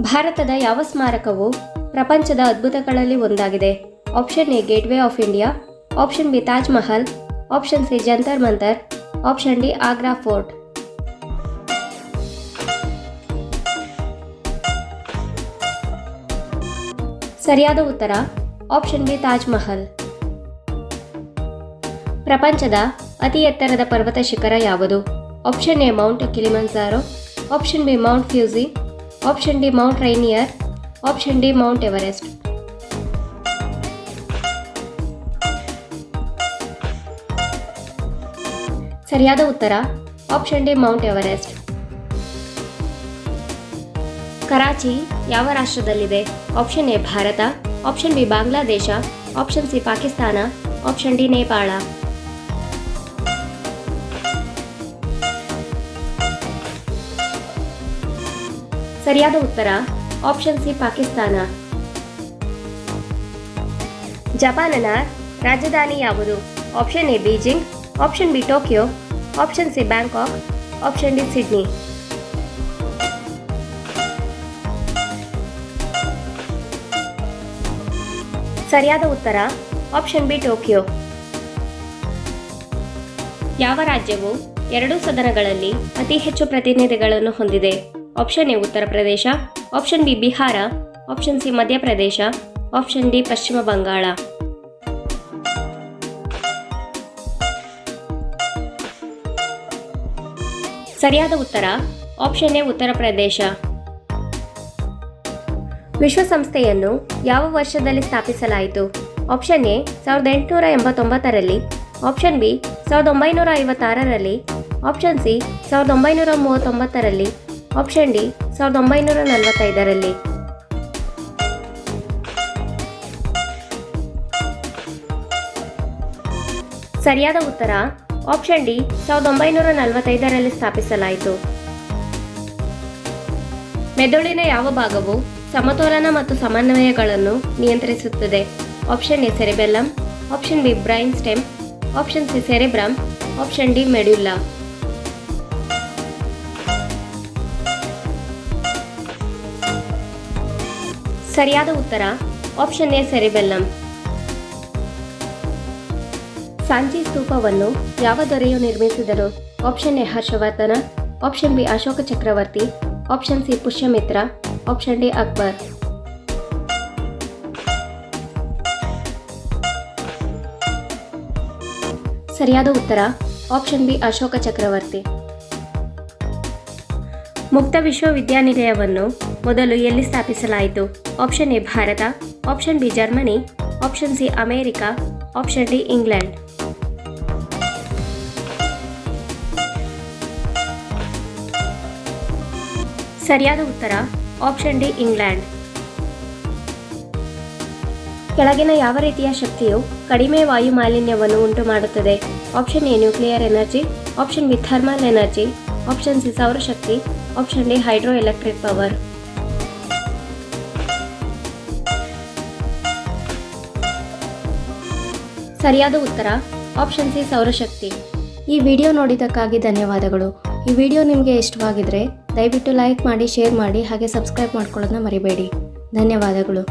ಭಾರತದ ಯಾವ ಸ್ಮಾರಕವು ಪ್ರಪಂಚದ ಅದ್ಭುತಗಳಲ್ಲಿ ಒಂದಾಗಿದೆ. Option A, Gateway of India. Option B, Taj Mahal. Option C, Jantar Mantar. Option D, Agra Fort. ಸರಿಯಾದ ಉತ್ತರ, ಆಪ್ಷನ್ ಬಿ, ತಾಜ್ ಮಹಲ್. ಪ್ರಪಂಚದ ಅತಿ ಎತ್ತರದ ಪರ್ವತ ಶಿಖರ ಯಾವುದು? Option A, Mount Kilimanjaro option B, Mount Fuji. Option D Mount Rainier option D Mount Everest ಸರಿಯಾದ ಉತ್ತರ option D Mount Everest Karachi ಯಾವ ರಾಷ್ಟ್ರದಲ್ಲಿದೆ? Option A Bharat. Option B Bangladesh option C Pakistan. Option D Nepal. ಸರಿಯಾದ ಉತ್ತರ option C Pakistan. ಜಪಾನನ ರಾಜಧಾನಿ ಯಾವುದು? Option A Beijing option B Tokyo option C Bangkok option D Sydney. ಸರಿಯಾದ ಉತ್ತರ option B Tokyo. ಯಾವ ರಾಜ್ಯವು ಎರಡು ಸದನಗಳಲ್ಲಿ ಅತಿ ಹೆಚ್ಚು ಪ್ರತಿನಿಧಿಗಳನ್ನು ಹೊಂದಿದೆ? Option A Uttar Pradesh option B Bihar option C Madhya Pradesh option D Paschim Bangal ಸರಿಯಾದ ಉತ್ತರ ಆಪ್ಷನ್ ಎ ಉತ್ತರ ಪ್ರದೇಶ ವಿಶ್ವಸಂಸ್ಥೆಯನ್ನು ಯಾವ ವರ್ಷದಲ್ಲಿ ಸ್ಥಾಪಿಸಲಾಯಿತು ಆಪ್ಷನ್ ಎ ಸಾವಿರದ ಎಂಟುನೂರ ಎಂಬತ್ತೊಂಬತ್ತರಲ್ಲಿ. ಆಪ್ಷನ್ ಬಿ ಸಾವಿರದ ಒಂಬೈನೂರ ಐವತ್ತಾರರಲ್ಲಿ. ಆಪ್ಷನ್ ಸಿ ಸಾವಿರದ ಒಂಬೈನೂರ ಮೂವತ್ತೊಂಬತ್ತರಲ್ಲಿ. ಆಪ್ಷನ್ ಡಿ ಸಾವಿರದ ಒಂಬೈನೂರ ನಲವತ್ತೈದರಲ್ಲಿ. ಸರಿಯಾದ ಉತ್ತರ ಆಪ್ಷನ್ ಡಿ ಸಾವಿರದ ಒಂಬೈನೂರ ನಲವತ್ತೈದರಲ್ಲಿ ಸ್ಥಾಪಿಸಲಾಯಿತು. ಮೆದುಳಿನ ಯಾವ ಭಾಗವು ಸಮತೋಲನ ಮತ್ತು ಸಮನ್ವಯಗಳನ್ನು ನಿಯಂತ್ರಿಸುತ್ತದೆ? Option A cerebellum option B brain stem option C cerebrum option D medulla ಸರಿಯಾದ ಉತ್ತರ ಆಪ್ಷನ್ ಎ ಸೆರೆಬೆಲ್ಲಂ. ಸಾಂಚಿ ಸ್ತೂಪವನ್ನು ಯಾವ ದೊರೆಯು ನಿರ್ಮಿಸಿದರು? Option A Harshavardhana option B Ashoka Chakravarti option C Pushyamitra option D Akbar. ಸರಿಯಾದ ಉತ್ತರ ಆಪ್ಷನ್ ಬಿ ಅಶೋಕ ಚಕ್ರವರ್ತಿ. ಮುಕ್ತ ವಿಶ್ವವಿದ್ಯಾನಿಲಯವನ್ನು ಮೊದಲು ಎಲ್ಲಿ ಸ್ಥಾಪಿಸಲಾಯಿತು? Option A Bharat, option B Germany, option C America, option D England. ಸರಿಯಾದ ಉತ್ತರ, ಆಪ್ಷನ್ ಡಿ ಇಂಗ್ಲೆಂಡ್. ಕೆಳಗಿನ ಯಾವ ರೀತಿಯ ಶಕ್ತಿಯು ಕಡಿಮೆ ವಾಯು ಮಾಲಿನ್ಯವನ್ನು ಉಂಟು ಮಾಡುತ್ತದೆ option A nuclear energy, option B thermal energy, option C ಸೌರಶಕ್ತಿ option D hydro electric power ಸರಿಯಾದ ಉತ್ತರ ಆಪ್ಷನ್ ಸಿ ಸೌರಶಕ್ತಿ. ಈ ವಿಡಿಯೋ ನೋಡಿದ್ದಕ್ಕಾಗಿ ಧನ್ಯವಾದಗಳು. ಈ ವಿಡಿಯೋ ನಿಮಗೆ ಇಷ್ಟವಾಗಿದ್ರೆ ದಯವಿಟ್ಟು ಲೈಕ್ ಮಾಡಿ ಶೇರ್ ಮಾಡಿ, ಹಾಗೆ ಸಬ್ಸ್ಕ್ರೈಬ್ ಮಾಡ್ಕೊಳ್ಳೋದನ್ನ ಮರಿಬೇಡಿ. ಧನ್ಯವಾದಗಳು.